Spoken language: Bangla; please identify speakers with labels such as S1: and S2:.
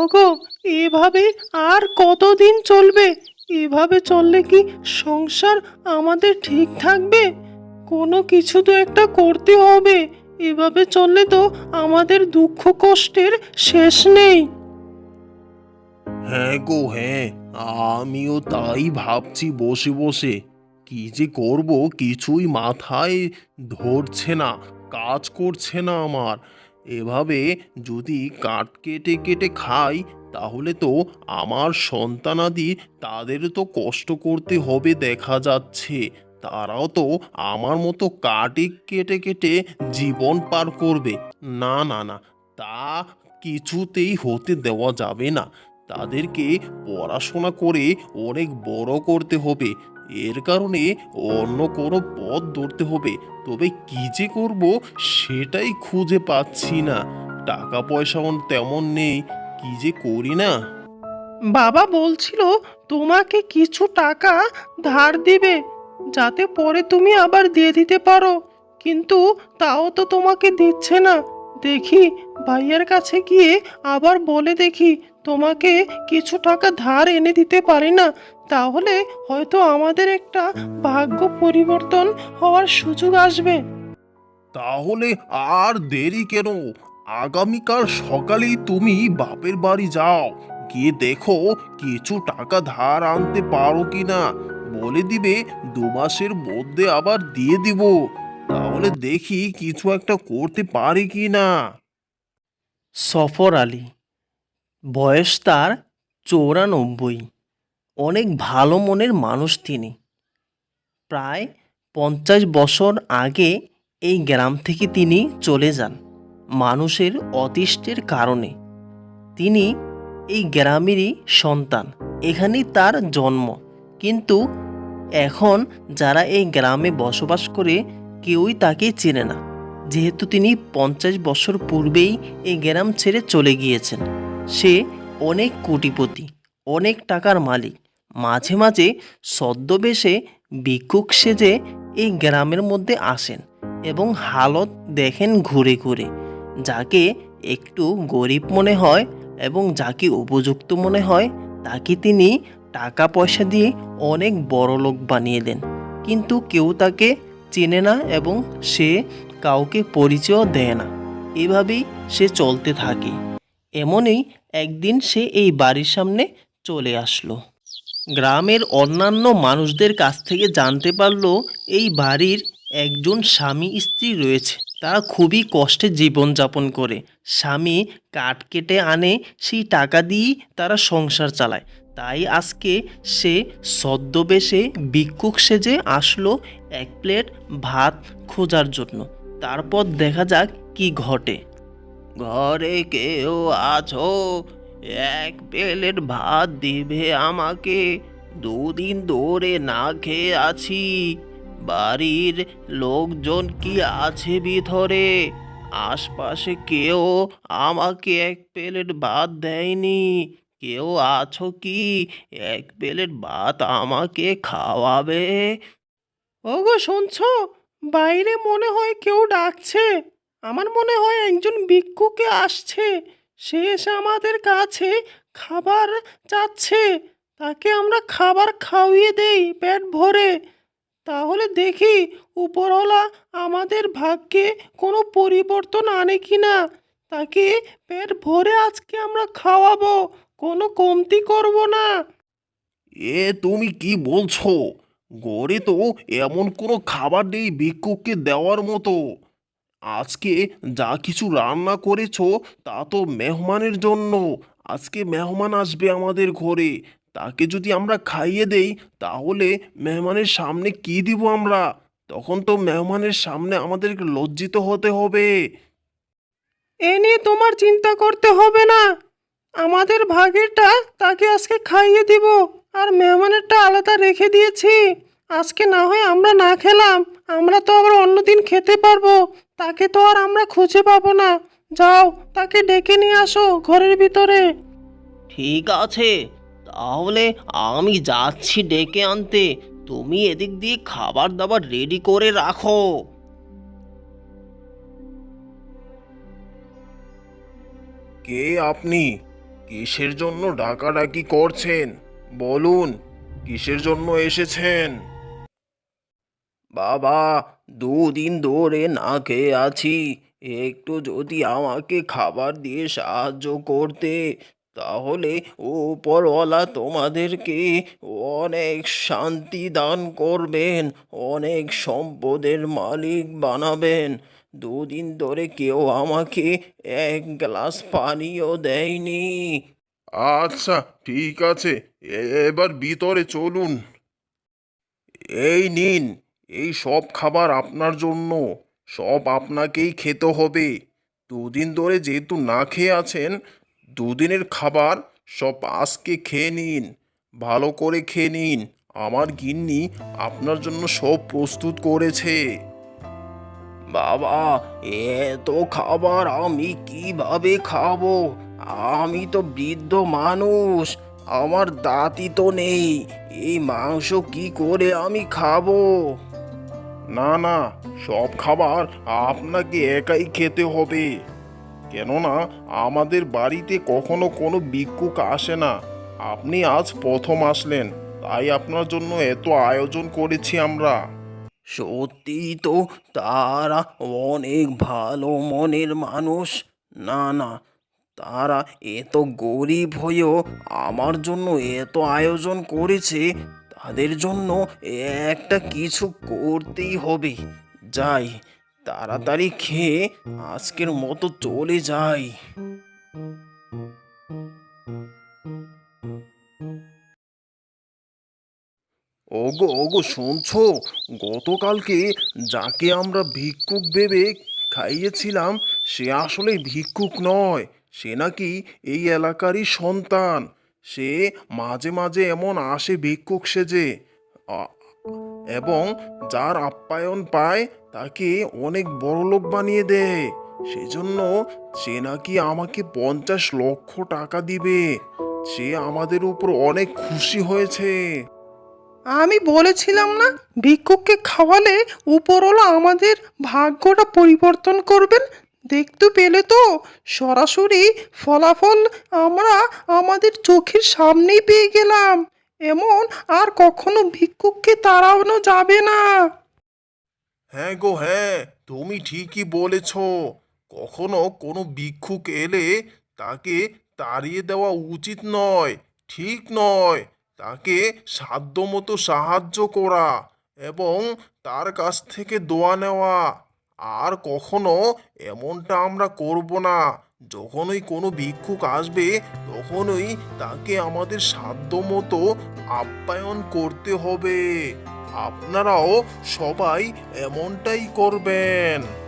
S1: ওগো, এভাবে আর কতদিন চলবে? এভাবে চললে কি সংসার আমাদের ঠিক থাকবে? কোনো কিছু তো একটা করতে হবে। এভাবে চললে তো আমাদের দুঃখ কষ্টের শেষ নেই।
S2: হ্যাঁ গো হ্যাঁ আমিও তাই ভাবছি বসে বসে। কি যে করব কিছুই মাথায় ধরছে না, কাজ করছে না আমার। এভাবে যদি কাঠ কেটে কেটে খাই, তাহলে তো আমার সন্তানাদি তাদের তো কষ্ট করতে হবে দেখা যাচ্ছে। তারাও তো আমার মতো কাটে কেটে কেটে জীবন পার করবে। না না না, তা কিছুতেই হতে দেওয়া যাবে না। তাদেরকে পড়াশোনা করে অনেক বড় করতে হবে। এর কারণে অন্য কোনো পথ ধরতে হবে। তবে কি যে করব সেটাই খুঁজে পাচ্ছি না। টাকা পয়সাও তেমন নেই, কি যে করি না?
S1: বাবা বলছিল তোমাকে কিছু টাকা ধার দিবে, যাতে পরে তুমি আবার দিয়ে দিতে পারো। কিন্তু তাও তো তোমাকে দিচ্ছে না। দেখি, ভাইয়ের কাছে গিয়ে আবার বলে দেখি, তোমাকে কিছু টাকা ধার এনে দিতে পারি না। তাহলে হয়তো আমাদের একটা ভাগ্য পরিবর্তন হওয়ার সুযোগ আসবে।
S2: তাহলে আর দেরি কেন? আগামীকাল সকালেই তুমি বাপের বাড়ি যাও। গিয়ে দেখো কিছু টাকা ধার আনতে পারো কিনা। বলে দিবে দু মাসের মধ্যে আবার দিয়ে দিব। তাহলে দেখি কিছু একটা করতে পারি কি না।
S3: সফর আলী, বয়স তার চৌরানব্বই। অনেক ভালো মনের মানুষ তিনি। প্রায় পঞ্চাশ বছর আগে এই গ্রাম থেকে তিনি চলে যান মানুষের অতিষ্টের কারণে। তিনি এই গ্রামেরই সন্তান, এখানেই তার জন্ম। কিন্তু এখন যারা এই গ্রামে বসবাস করে কেউই তাকে চেনে না। যেহেতু তিনি পঞ্চাশ বছর পূর্বেই এই গ্রাম ছেড়ে চলে গিয়েছেন। সে অনেক কোটিপতি, অনেক টাকার মালিক। মাঝে মাঝে সদ্যবেশে ভিক্ষুক সেজে এই গ্রামের মধ্যে আসেন এবং হালত দেখেন ঘুরে ঘুরে। যাকে একটু গরিব মনে হয় এবং যাকে উপযুক্ত মনে হয়, তাকে তিনি টাকা পয়সা দিয়ে অনেক বড় লোক বানিয়ে দেন। কিন্তু কেউ তাকে চেনে না এবং সে কাউকে পরিচয় দেয় না। এভাবেই সে চলতে থাকে। এমনই একদিন সে এই বাড়ির সামনে চলে আসলো। গ্রামের অন্যান্য মানুষদের কাছ থেকে জানতে পারল এই বাড়ির একজন স্বামী স্ত্রী রয়েছে। তারা খুবই কষ্টে জীবনযাপন করে। স্বামী কাঠ কেটে আনে, সেই টাকা দিয়েই তারা সংসার চালায়। তাই আজকে সে সদ্যবেশে ভিক্ষুক সেজে আসলো এক প্লেট ভাত খোঁজার জন্য। তারপর দেখা যাক কি ঘটে। ঘরে কেউ আছো? এক প্লেট ভাত দিবে আমাকে। দুদিন ধরে না খেয়ে আছি। বাড়ির লোকজন কি আছে ভিতরে? আশপাশে কেউ আমাকে এক প্লেট ভাত দেয়নি। কেউ আছো কি? এক প্লেট ভাত আমাকে খাওয়াবে।
S1: ওগো, শুনছো? বাইরে মনে হয় কেউ ডাকছে। আমার মনে হয় একজন ভিক্ষুকে আসছে। সে এসে আমাদের কাছে খাবার চাচ্ছে। তাকে আমরা খাবার খাওয়িয়ে দেই পেট ভরে। তাহলে দেখি উপরওয়ালা আমাদের ভাগ্যে কোনো পরিবর্তন আনে কি না তাকে পেট ভরে আজকে আমরা খাওয়াবো। কোনো কমতি করব না।
S2: এ তুমি কি বলছো? গড়ে তো এমন কোনো খাবার নেই ভিক্ষুককে দেওয়ার মতো। আজকে যা কিছু রান্না করেছ তা তো মেহমানের জন্য। আজকে মেহমান আসবে আমাদের ঘরে। তাকে যদি আমরা খাইয়ে দেই তাহলে মেহমানের সামনে কি দিব আমরা? তখন তো মেহমানের সামনে আমাদেরকে লজ্জিত হতে হবে।
S1: এ নিয়ে তোমার চিন্তা করতে হবে না। আমাদের ভাগেরটা তাকে আজকে খাইয়ে দিব। আর মেহমানেরটা আলাদা রেখে দিয়েছি। আজকে না হয় আমরা না খেলাম আমরা তো আবার অন্যদিন খেতে পারব। তাকে তো আর আমরা খুঁজে পাবো না। যাও তাকে ডেকে নিয়ে আসো ঘরের ভিতরে।
S3: ঠিক আছে তাহলে আমি যাচ্ছি ডেকে আনতে। তুমি এদিক দিয়ে খাবার দাবার রেডি করে রাখো।
S2: কে আপনি?
S3: কিসের জন্য ডাকাডাকি করছেন? বলুন, কিসের জন্য এসেছেন? বাবা, দুদিন ধরে না খেয়ে আছি। একটু যদি আমাকে খাবার দিয়ে সাহায্য করতে, তাহলে ওপরওয়ালা তোমাদেরকে অনেক শান্তি দান করবেন, অনেক সম্পদের মালিক বানাবেন। দুদিন ধরে কেউ আমাকে এক গ্লাস পানিও দেয়নি। আচ্ছা ঠিক আছে। এবার ভিতরে চলুন। এই নিন, এই সব খাবার আপনার জন্য। সব আপনাকেই খেতে হবে। দুদিন ধরে যেহেতু না খেয়ে আছেন, দুদিনের খাবার সব আজকে খেয়ে নিন, ভালো করে খেয়ে নিন। আমার গিন্নি আপনার জন্য সব প্রস্তুত করেছে। বাবা, এত খাবার আমি কীভাবে খাব? আমি তো বৃদ্ধ মানুষ, আমার দাঁতই তো নেই, এই মাংস কি করে আমি খাব? না না, সব খাবার আপনাকে একাই খেতে হবে। কেননা আমাদের বাড়িতে কখনো কোনো ভিক্ষুক আসে না। আপনি আজ প্রথম আসলেন, তাই আপনার জন্য এত আয়োজন করেছি আমরা। সত্যি তো তারা অনেক ভালো মনের মানুষ। না না, তারা এত গরিব হয়েও আমার জন্য এত আয়োজন করেছে, তাদের জন্য একটা কিছু করতেই হবে। যাই, তাড়াতাড়ি খেয়ে আজকের মতো চলে যাই। ওগো ওগো, শুনছো? গতকালকে যাকে আমরা ভিক্ষুক ভেবে খাইয়েছিলাম, সে আসলে ভিক্ষুক নয়। সে নাকি এই এলাকারই সন্তান। সে মাঝে মাঝে এমন আসে ভিক্ষুক সেজে। এবং যার আপ্যায়ন পায়, তাকে অনেক বড়লোক বানিয়ে দেয়। সেজন্য সে নাকি আমাকে পঞ্চাশ লক্ষ টাকা দিবে। সে আমাদের উপর অনেক খুশি হয়েছে।
S1: আমি বলেছিলাম না, ভিক্ষুককে খাওয়ালে উপরওয়ালা আমাদের ভাগ্যটা পরিবর্তন করবেন? দেখতে পেলে তো, সরাসরি ফলাফল আমরা আমাদের চোখের সামনেই পেয়ে গেলাম। এমন আর কখনো ভিক্ষুককে তাড়ানো যাবে না।
S3: হ্যাঁ গো হ্যাঁ তুমি ঠিকই বলেছ। কখনো কোনো ভিক্ষুক এলে তাকে তাড়িয়ে দেওয়া উচিত নয়, ঠিক নয়। তাকে সাধ্যমতো সাহায্য করা এবং তার কাছ থেকে দোয়া নেওয়া। আর কখনো এমনটা আমরা করব না। যখনই কোনো ভিক্ষুক আসবে, তখনই তাকে আমাদের সাধ্যমতো আপ্যায়ন করতে হবে। আপনারাও সবাই এমনটাই করবেন।